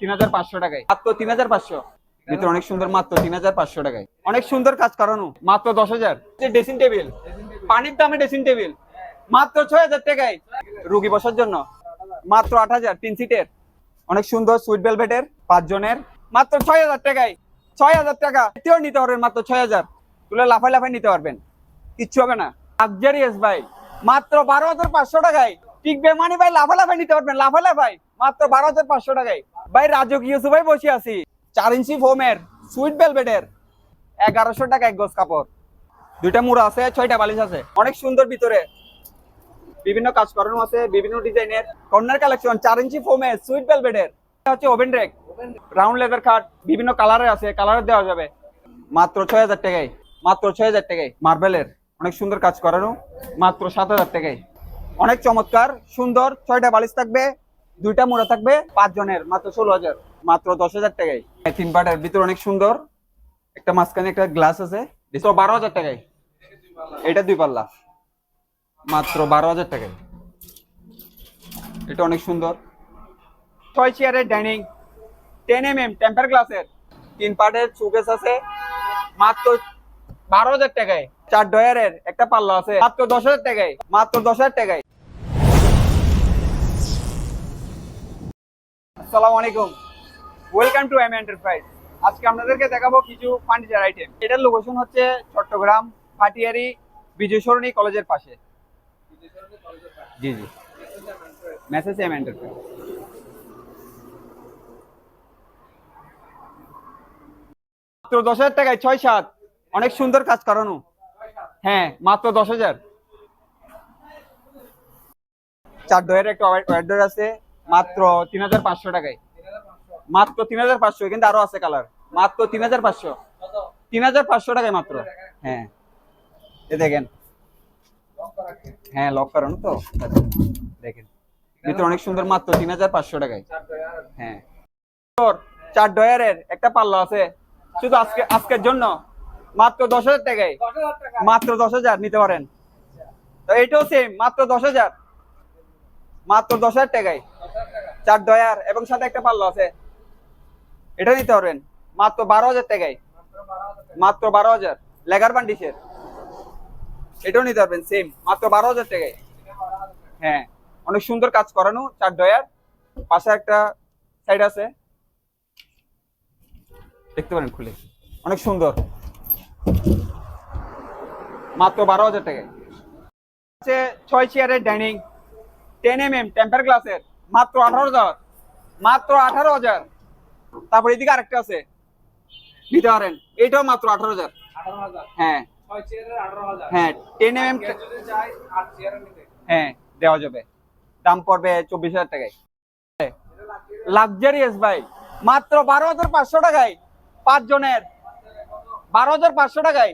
তিন হাজার পাঁচশো টাকায়। মাত্র তিন হাজার পাঁচশো। ভিতরে অনেক সুন্দর মাত্র তিন হাজার পাঁচশো টাকায়। অনেক সুন্দর কাজ করানো। মাত্র দশ হাজার। ড্রেসিং টেবিল পানির দামে ড্রেসিং টেবিল মাত্র ছয় হাজার টাকায়। রুগী বসার জন্য মাত্র আট হাজার তিন সিটের। অনেক সুন্দর সুইট পাঁচ জনের মাত্র ছয় হাজার টাকায়। ছয় হাজার টাকা এতেও নিতে পারবেন মাত্র ছয় হাজার। তুলে লাফাই লাফাই নিতে পারবেন। কিচ্ছু হবে না। লাক্সারিয়াস ভাই মাত্র বারো হাজার পাঁচশো টাকায়। টিকবে মানে ভাই লাফা লাফাই নিতে পারবেন লাফা লাফাই মাত্র বারো হাজার পাঁচশো টাকায়। ভাই রাজকীয় সুভাই বসে আছি। চার ইঞ্চি ফোমের, সুইট ভেলভেটের, এগারোশো টাকা এক গজ কাপড়। দুইটা মুড়া আছে, ছয়টা বালিশ আছে। অনেক সুন্দর ভিতরে। বিভিন্ন কাজ করানো আছে, বিভিন্ন ডিজাইনের। কর্নার কালেকশন, চার ইঞ্চি ফোমে সুইট ভেলভেটের। হচ্ছে ওভেন রেক। রাউন্ড লেদার খাট, বিভিন্ন কালারের আছে কালারের দেওয়া যাবে। মাত্র ছয় হাজার টাকায়, মাত্র ছয় হাজার টাকায়। মার্বেলের, অনেক সুন্দর কাজ করানো, মাত্র সাত হাজার টাকায়। অনেক চমৎকার, সুন্দর, ছয়টা বালিশ থাকবে, দুইটা মোড়া থাকবে পাঁচ জনের মাত্র ষোলো হাজার, মাত্র দশ হাজার টাকায়। তিন পাটের ভিতরে অনেক সুন্দর, একটা মাঝখানে একটা গ্লাস আছে বারো হাজার টাকায়। এটা দুই পাল্লা, মাত্র বারো হাজার টাকায়। এটা অনেক সুন্দর। ছয় চেয়ারের dining ten M M temper গ্লাসের তিন পার্টের সুকেস আছে, মাত্র বারো হাজার টাকায়। চার ডয়ারের একটা পাল্লা আছে, মাত্র দশ হাজার টাকায়, মাত্র দশ হাজার টাকায়। আসসালামু আলাইকুম। ওয়েলকাম টু এম এন্টারপ্রাইজ আজকে আপনাদেরকে দেখাবো কিছু ফার্নিচার আইটেম এটার লোকেশন হচ্ছে চট্টগ্রাম ফাটিয়ারি বিজয় সরণী কলেজের পাশে। জি জি। মেসেজ এম এন্টারপ্রাইজ মাত্র দশ হাজার টাকায় ছয় সাত। অনেক সুন্দর কাজ করানো। হ্যাঁ মাত্র দশ হাজার। চার ডয়ের একটা ওয়ার্ডর আছে। মাত্র তিন হাজার পাঁচশো টাকায়। মাত্র তিন হাজার পাঁচশো, কিন্তু আরও আছে কালার। মাত্র তিন হাজার পাঁচশো। তিন হাজার পাঁচশো টাকায় মাত্র। হ্যাঁ। এ দেখেন। হ্যাঁ লক করানো তো। দেখেন। ভিতরে অনেক সুন্দর মাত্র তিন হাজার পাঁচশো টাকায়। হ্যাঁ। চার ডয়ারের একটা পাল্লা আছে। শুধু আজকে, আজকের জন্য। মাত্র দশ হাজার টাকায়। মাত্র দশ হাজার নিতে পারেন। তো এইটাও সেম মাত্র দশ হাজার। মাত্র দশ হাজার টাকায়। চার ডয়ার এবং সাথে একটা পাল্লা আছে। এটা নিতে পারবেন। মাত্র বারো হাজার টাকায়। মাত্র বারো হাজার। লেগার বান্ডিসের এটাও নিতে পারবেন সেম মাত্র বারো হাজার টাকায়। হ্যাঁ অনেক সুন্দর কাজ করানো চার ডয়ার। পাশে একটা সাইড আছে। দেখতে পারেন খুলে। অনেক সুন্দর। মাত্র বারো হাজার টাকায়। আছে ছয় চেয়ারের dining. Ten M M temper গ্লাসের। মাত্র আঠারো হাজার। মাত্র আঠারো হাজার। তারপর এদিকে আরেকটা আছে। নিতে পারেন। এইটাও মাত্র আঠারো হাজার। হ্যাঁ। হ্যাঁ টেন এম হ্যাঁ দেওয়া যাবে। দাম পড়বে চব্বিশ হাজার টাকায়। লাক্সারিয়াস ভাই। মাত্র বারো হাজার পাঁচশো টাকায়। পাঁচ জনের বারো হাজার পাঁচশো টাকায়।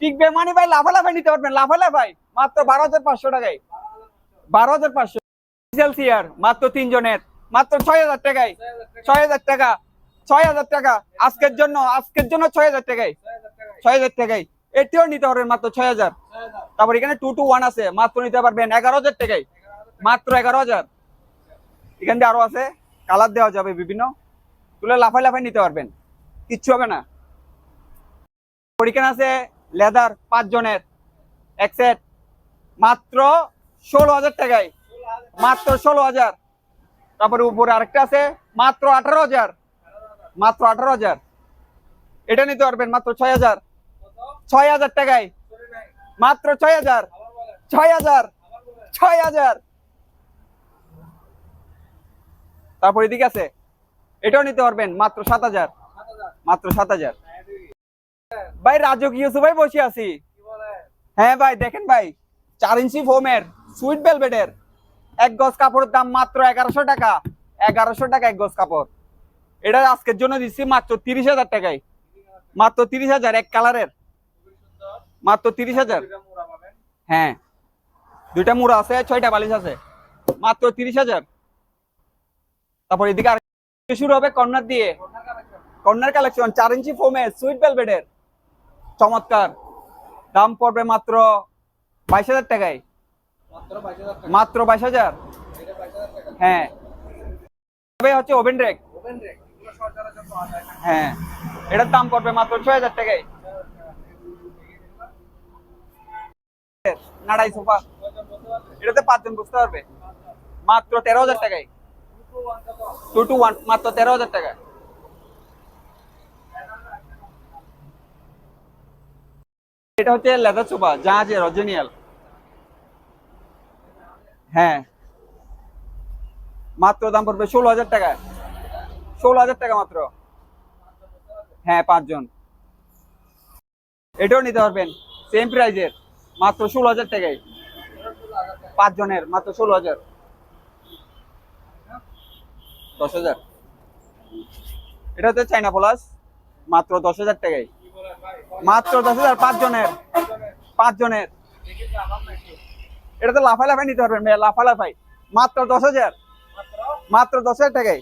টিকবে মানে ভাই লাফা লাফাই নিতে পারবেন। লাফা লাফাই মাত্র বারো হাজার পাঁচশো টাকায়। বারো হাজার পাঁচশো ডিজেল মাত্র তিন জনের মাত্র ছয় হাজার টাকায়। ছয় হাজার টাকা ছয় হাজার টাকা। আজকের জন্য আজকের জন্য ছয় হাজার টাকায়। ছয় হাজার টাকায়। এটিও নিতে পারবেন মাত্র ছয় হাজার তারপর এখানে টু টু ওয়ান আছে, মাত্র নিতে পারবেন এগারো হাজার টাকায়। মাত্র এগারো হাজার এখান দিয়ে আরও আছে, কালার দেওয়া যাবে বিভিন্ন। তুলে লাফাই লাফাই নিতে পারবেন। কিচ্ছু হবে না। পরীক্ষা আছে লেদার পাঁচ জনের এক সেট মাত্র ষোলো হাজার টাকায়। মাত্র ষোলো হাজার। তারপরে উপরে আরেকটা আছে, মাত্র আঠারো হাজার। মাত্র আঠারো হাজার। এটা নিতে পারবেন মাত্র ছয় হাজার। ছয় হাজার টাকায়। মাত্র ছয় হাজার। ছয় হাজার। ছয় হাজার। তারপর এদিকে আছে। এটাও নিতে পারবেন মাত্র সাত হাজার। মাত্র সাত হাজার। ভাই রাজকীয় ভাই বসে আছি। হ্যাঁ ভাই, দেখেন ভাই, চার ইঞ্চি ফোমের সুইট বেলভেটের এক গজ কাপড়ের দাম মাত্র এগারোশো টাকা। এগারোশো টাকা এক গজ কাপড়। এটা আজকের জন্য দিচ্ছি মাত্র তিরিশ হাজার টাকায়। মাত্র তিরিশ হাজার, এক কালারের। মাত্র তিরিশ হাজার। হ্যাঁ। দুইটা মুড়া আছে, ছয়টা বালিশ আছে। মাত্র তিরিশ হাজার। তারপর এদিকে আর শুরু হবে? কর্নার দিয়ে। কর্নার কালেকশন, চার ইঞ্চি ফোমে, সুইট ভেলভেটের। চমৎকার। দাম পড়বে মাত্র বাইশ হাজার টাকায়। মাত্র বাইশ হাজার হ্যাঁ। তবে হচ্ছে ওভেন রেক। হ্যাঁ। এটার দাম পড়বে মাত্র ছয় হাজার টাকায়। নাড়াই সোফা। এটাতে পাঁচজন বুঝতে পারবে? মাত্র তেরো হাজার টাকায়। টু টু ওয়ান মাত্র তেরো হাজার টাকা এটা হচ্ছে লেদার সোফা জাহাজের অরিজিনাল হ্যাঁ। মাত্র দাম পড়বে ষোলো হাজার টাকা। ষোলো হাজার টাকা মাত্র। হ্যাঁ পাঁচজন। এটাও নিতে পারবেন সেম প্রাইজের মাত্র ষোলো হাজার টাকায়। পাঁচজনের, মাত্র ষোলো হাজার। দশ হাজার। এটা হচ্ছে চাইনা প্লাস মাত্র দশ হাজার টাকায়। মাত্র দশ হাজার, পাঁচজনের পাঁচজনের। এটা তো লাফাই নিতে পারবেন লাফা লাফাই মাত্র দশ হাজার। মাত্র দশ হাজার টাকায়।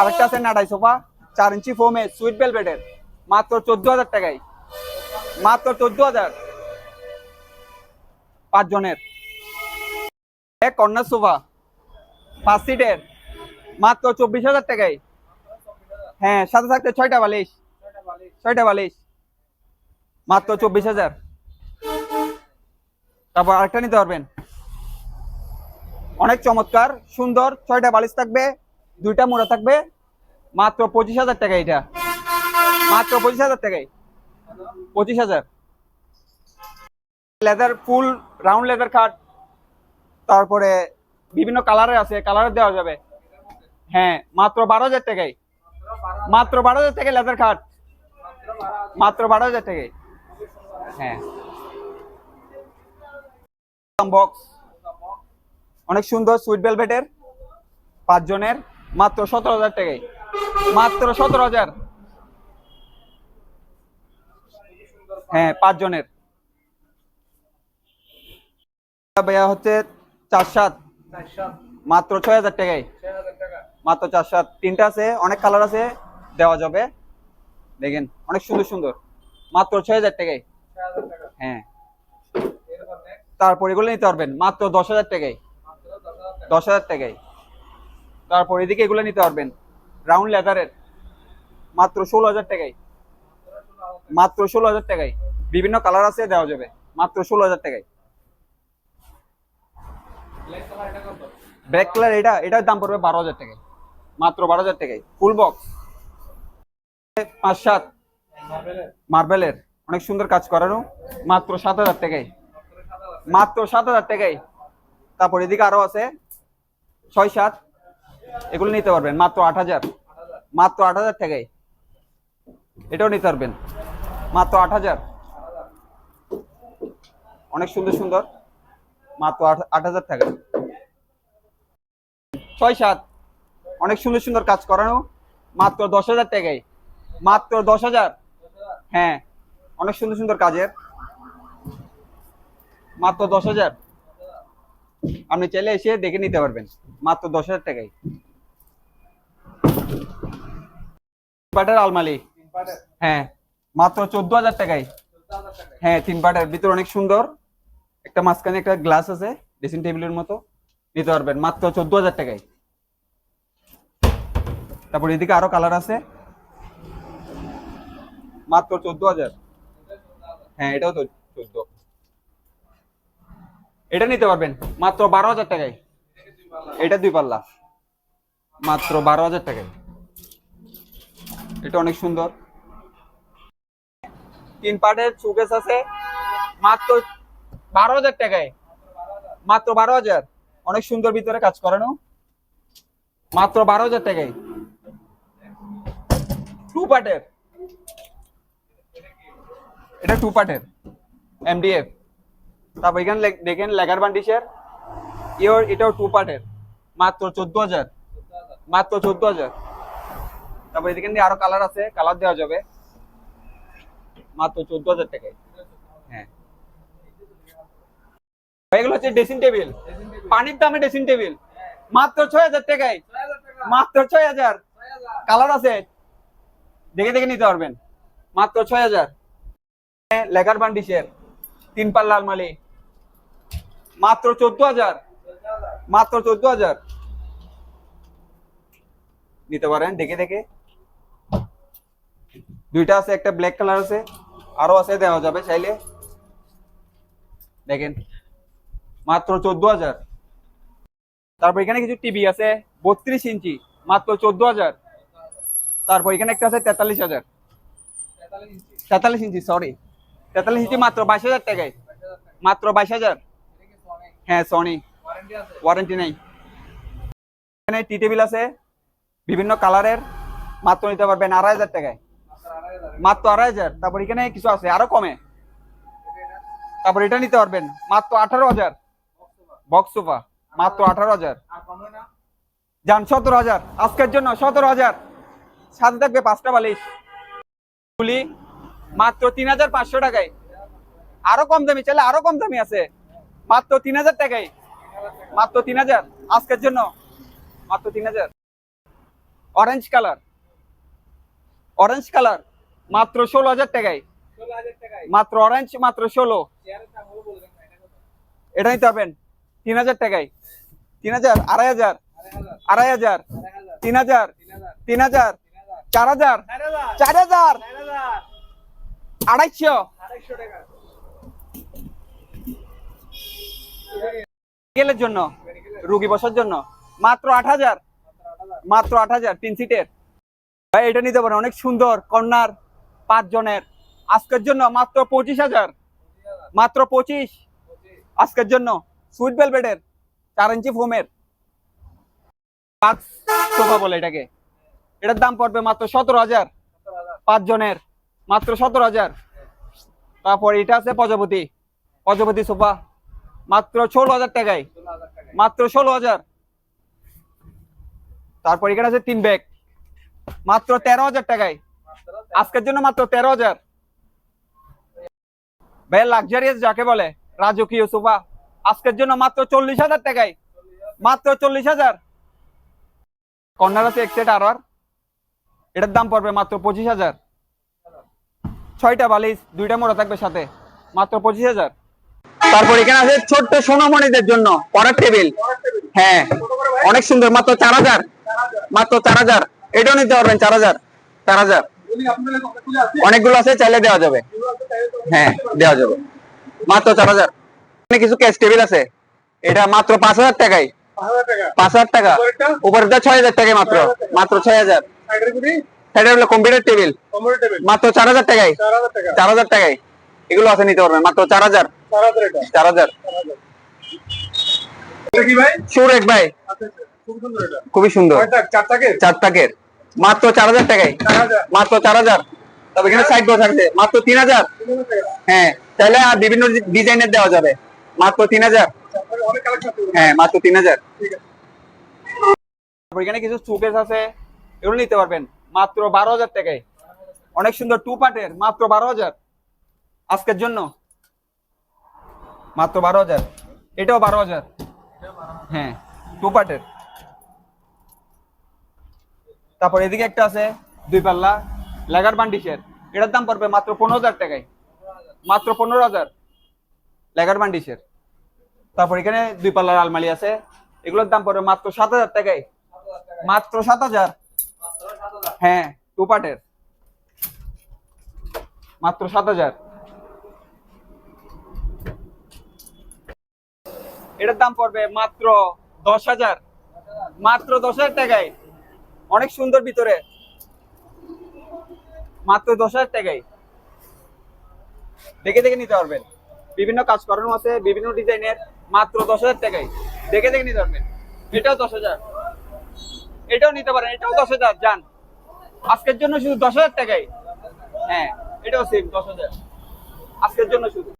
আরেকটা আছে নাডাই সোফা, চার ইঞ্চি ফোমে সুইট বেলভেটের মাত্র চোদ্দ হাজার টাকায়। মাত্র চোদ্দ হাজার। পাঁচজনের। এক কর্নার সোফা, পাঁচ সিটের মাত্র চব্বিশ হাজার টাকায়। হ্যাঁ সাথে থাকতে ছয়টা বালিশ। ছয়টা বালিশ। মাত্র চব্বিশ হাজার। তারপর আরেকটা নিতে পারবেন। অনেক চমৎকার, সুন্দর, ছয়টা বালিশ থাকবে, দুইটা মোড়া থাকবে, মাত্র পঁচিশ হাজার টাকা এটা। মাত্র পঁচিশ হাজার টাকায়। পঁচিশ হাজার। Leather full, round leather cut, তারপরে বিভিন্ন কালারের আছে, কালারের দেওয়া যাবে। হ্যাঁ মাত্র বারো হাজার টাকায়। মাত্র বারো হাজার টাকায় লেদার খাট মাত্র বারো হাজার টাকায়। হ্যাঁ। অনেক সুন্দর সুইট ভেলভেটের পাঁচজনের, মাত্র সতেরো হাজার টাকায়। মাত্র সতেরো হাজার। হ্যাঁ পাঁচজনের। হচ্ছে চার সাত। মাত্র ছয় হাজার টাকায়। মাত্র চার সাত। তিনটা আছে, অনেক কালার আছে, দেওয়া যাবে। দেখেন, অনেক সুন্দর সুন্দর। মাত্র ছয় হাজার টাকায়। হ্যাঁ। তারপর এগুলো নিতে পারবেন। মাত্র দশ হাজার টাকায়। দশ হাজার টাকায়। তারপর এদিকে এগুলো নিতে পারবেন। রাউন্ড লেদারের মাত্র ষোলো হাজার টাকায়। মাত্র ষোলো হাজার টাকায়। বিভিন্ন কালার আছে, দেওয়া যাবে। মাত্র ষোলো হাজার টাকায়। ব্ল্যাক কালার এটা, এটার দাম পড়বে বারো হাজার টাকায়। মাত্র বারো হাজার টাকায়। ফুল বক্স পাঁচ সাত। মার্বেলের অনেক সুন্দর কাজ করানো। মাত্র সাত হাজার টাকায়। মাত্র সাত হাজার টাকাই। তারপর এদিকে আরও আছে। ছয়, সাত। এগুলো নিতে পারবেন, মাত্র আট হাজার। মাত্র আট হাজার টাকায় এটাও নিতে পারবেন। মাত্র আট হাজার। অনেক সুন্দর সুন্দর। মাত্র আট হাজার টাকা। ছয়, সাত। অনেক সুন্দর সুন্দর কাজ করানো। মাত্র দশ হাজার টাকায় মাত্র দশ হাজার। হ্যাঁ অনেক সুন্দর সুন্দর কাজের। মাত্র দশ হাজার। আপনি চাইলে এসে দেখে নিতে পারবেন। মাত্র দশ হাজার টাকায়। পাটের আলমারি। হ্যাঁ মাত্র চোদ্দ হাজার টাকায়। হ্যাঁ তিন পাটের ভিতরে অনেক সুন্দর। একটা মাঝখানে একটা গ্লাস আছে ড্রেসিং টেবিলের মতো। নিতে পারবেন মাত্র চোদ্দ হাজার টাকায়। তারপর এদিকে আরও কালার আছে। মাত্র চোদ্দ হাজার। হ্যাঁ এটাও তো চোদ্দ। এটা নিতে পারবেন। মাত্র বারো হাজার টাকায়। এটা দুই পাল্লা। মাত্র বারো হাজার টাকায়। এটা অনেক সুন্দর। তিন পার্টের সুকেস আছে। মাত্র বারো হাজার টাকায়। মাত্র বারো হাজার। অনেক সুন্দর ভিতরে কাজ করানো। মাত্র বারো হাজার টাকায়। টু পার্টের এটা টু পার্টের এমডিএফ তারপর এখানে দেখেন লেগার বান্ডিসের ইওর এটাও টু পার্টের মাত্র চোদ্দ হাজার। মাত্র চোদ্দ হাজার। তারপর এদিকে আরও কালার আছে কালার দেওয়া যাবে। মাত্র চোদ্দ হাজার টাকায়। হ্যাঁ। এগুলো হচ্ছে ড্রেসিং টেবিল পানির দামে ড্রেসিং টেবিল মাত্র ছয় হাজার টাকায়। মাত্র ছয় হাজার। কালার আছে। দেখে দেখে নিতে পারবেন। মাত্র ছয় হাজার। লেগার বান্ডিসের তিন পাল্লা আলমারি মাত্র চোদ্দ হাজার। মাত্র চোদ্দ হাজার। নিতে পারেন, দেখে দেখে। দুইটা আছে, একটা ব্ল্যাক কালার আছে। আরও আছে, দেওয়া যাবে চাইলে। দেখেন, মাত্র চোদ্দ হাজার। তারপর এখানে কিছু টিভি আছে, বত্রিশ ইঞ্চি, মাত্র চোদ্দ হাজার। তারপর এখানে একটা আছে তেতাল্লিশ হাজার। তেতাল্লিশ ইঞ্চি। সরি তেতাল্লিশ ইঞ্চি মাত্র, বাইশ হাজার টাকায়। মাত্র বাইশ হাজার। হ্যাঁ সনি ওয়ারেন্টি নেই। এখানে টি টেবিল আছে, বিভিন্ন কালারের, মাত্র নিতে পারবেন আড়াই হাজার টাকায়। মাত্র আড়াই হাজার। তারপর এখানে কিছু আছে, আরও কমে। তারপর এটা নিতে পারবেন, মাত্র আঠারো হাজার। বক্স সোফা মাত্র আঠারো হাজার। যান, সতেরো হাজার। আজকের জন্য সতেরো হাজার। সাথে থাকবে পাঁচটা বালিশ। মাত্র তিন হাজার পাঁচশো টাকায়। আরও কম দামি, চাইলে আরও কম দামি আছে। মাত্র তিন হাজার টাকায়। মাত্র তিন হাজার। আজকের জন্য মাত্র তিন হাজার। অরেঞ্জ কালার অরেঞ্জ কালার মাত্র ষোলো হাজার টাকায়। মাত্র অরেঞ্জ মাত্র ষোলো। এটা নিতে পারবেন তিন হাজার টাকায়। তিন হাজার, আড়াই হাজার। আড়াই হাজার। তিন হাজার। তিন হাজার। চার হাজার। চার হাজার। আড়াইশো। মেডিকেলের জন্য, রুগী বসার জন্য। মাত্র আট হাজার। মাত্র আট হাজার, তিন সিটের ভাই, এটা নিতে পারেন। অনেক সুন্দর কর্নার পাঁচ জনের আজকের জন্য মাত্র পঁচিশ হাজার। মাত্র পঁচিশ। আজকের জন্য সুইট বেলভেটের চার ইঞ্চি ফোমের পাঁচ বলে এটাকে। এটার দাম পড়বে মাত্র সতেরো হাজার। পাঁচ জনের মাত্র সতেরো হাজার। তারপর এটা আছে প্রজাপতি। প্রজাপতি সোফা। মাত্র ষোলো হাজার টাকায়। মাত্র ষোলো হাজার। তারপর এখানে আছে তিন ব্যাগ। মাত্র তেরো হাজার টাকায়। আজকের জন্য মাত্র তেরো হাজার। ভাই লাক্সারিয়াস যাকে বলে, রাজকীয় সোফা। আজকের জন্য মাত্র চল্লিশ হাজার টাকায়। মাত্র চল্লিশ হাজার। কর্নার আছে এক সেট আর। এটার দাম পড়বে মাত্র পঁচিশ হাজার। ছয়টা বালিশ, দুইটা মোড়া থাকবে সাথে। মাত্র পঁচিশ হাজার। তারপর এখানে আছে ছোট্ট সোনামণিদের জন্য পরের টেবিল। হ্যাঁ অনেক সুন্দর, মাত্র চার হাজার। মাত্র চার হাজার। এটাও নিতে পারবেন, চার হাজার। চার হাজার। অনেকগুলো আছে, চাইলে দেওয়া যাবে। হ্যাঁ দেওয়া যাবে। মাত্র চার হাজার। কিছু ক্যাশ টেবিল আছে। এটা মাত্র পাঁচ হাজার টাকায়। পাঁচ হাজার টাকা। উপরেটা ছয় হাজার টাকায় মাত্র। মাত্র ছয় হাজার। এটা হলো কম্পিউটার টেবিল মাত্র চার হাজার টাকায়। চার হাজার টাকায়। এগুলো আছে নিতে পারবেন। মাত্র চার হাজার। চার হাজার সুর ভাই? খুবই সুন্দর। চার টাকের মাত্র চার হাজার টাকায়। মাত্র চার হাজার। তবে এখানে সাইড বক্স আছে মাত্র তিন হাজার। হ্যাঁ। তাহলে আর বিভিন্ন ডিজাইনের দেওয়া যাবে। মাত্র তিন হাজার। হ্যাঁ মাত্র তিন হাজার। এখানে কিছু শোকেস আছে। এগুলো নিতে পারবেন। মাত্র বারো হাজার টাকায়। অনেক সুন্দর টু পার্টের মাত্র বারো হাজার। আজকের জন্য। মাত্র বারো হাজার। এটাও বারো হাজার। হ্যাঁ টু পার্টের তারপর এদিকে একটা আছে, দুই পাল্লা, লেগার বান্ডিসের এটার দাম পড়বে মাত্র পনেরো হাজার টাকায়। মাত্র পনেরো হাজার। লেগার বান্ডিসের তারপর এখানে দুই পাল্লার আলমারি আছে। এগুলোর দাম পড়বে মাত্র সাত হাজার টাকায়। মাত্র সাত হাজার। হ্যাঁ টু পার্টের মাত্র সাত হাজার। এটার দাম পড়বে মাত্র দশ হাজার। মাত্র দশ হাজার টাকায়। অনেক সুন্দর ভিতরে। মাত্র দশ হাজার টাকায়। দেখে দেখে নিতে পারবেন। বিভিন্ন কাজ করানো আছে, বিভিন্ন ডিজাইনের। মাত্র দশ হাজার টাকায়। দেখে দেখে নিতে পারবেন। এটাও দশ হাজার। এটাও নিতে পারেন, এটাও দশ হাজার। যান। আজকের জন্য শুধু দশ হাজার টাকাই? হ্যাঁ এটাও সেম দশ হাজার। আজকের জন্য শুধু।